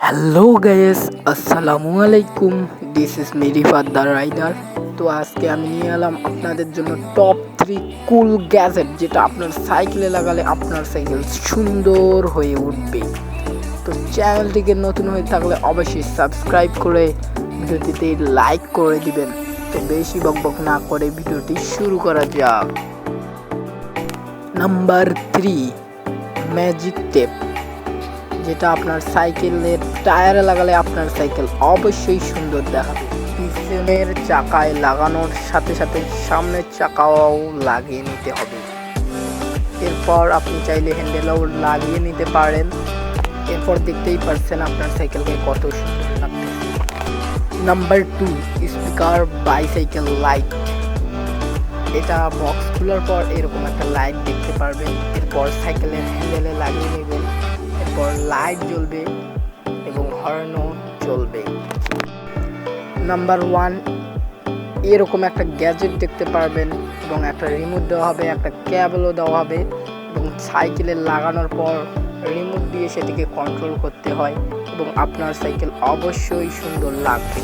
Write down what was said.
Hello guys আসসালামু আলাইকুম this is মেরি ফাদ্দার রাইডার তো আজকে আমি নিয়ে এলাম আপনাদের জন্য টপ থ্রি কুল গ্যাজেট যেটা আপনার সাইকেলে লাগালে আপনার সাইকেল সুন্দর হয়ে উঠবে। তো চ্যানেলটিকে নতুন হয়ে থাকলে অবশ্যই সাবস্ক্রাইব করে, ভিডিওটিতে লাইক করে দিবেন। তো বেশি বকবক না করে ভিডিওটি শুরু করা যাক। নাম্বার থ্রি ম্যাজিক টেপ যেটা আপনার সাইকেলের টায়ারে লাগালে আপনার সাইকেল অবশ্যই সুন্দর দেখাবে। পিছনের চাকায় লাগানোর সাথে সাথে সামনের চাকাও লাগিয়ে নিতে হবে। এরপর আপনি চাইলে হ্যান্ডেলও লাগিয়ে নিতে পারেন। এরপর দেখতেই পারছেন আপনার সাইকেলকে কত সুন্দর লাগতেছে। Number two, speaker, bicycle, light. এটা বক্স খোলার পর এরকম একটা লাইট দেখতে পারবেন। এরপর সাইকেলের হ্যান্ডেলে লাগিয়ে নেবেন। এরপর লাইট জ্বলবে এবং হর্নও চলবে। নাম্বার ওয়ান এরকম একটা গ্যাজেট দেখতে পারবেন এবং একটা রিমোট দেওয়া হবে, একটা ক্যাবলও দেওয়া হবে এবং সাইকেলে লাগানোর পর রিমোট দিয়ে সেটিকে কন্ট্রোল করতে হয় এবং আপনার সাইকেল অবশ্যই সুন্দর লাগবে।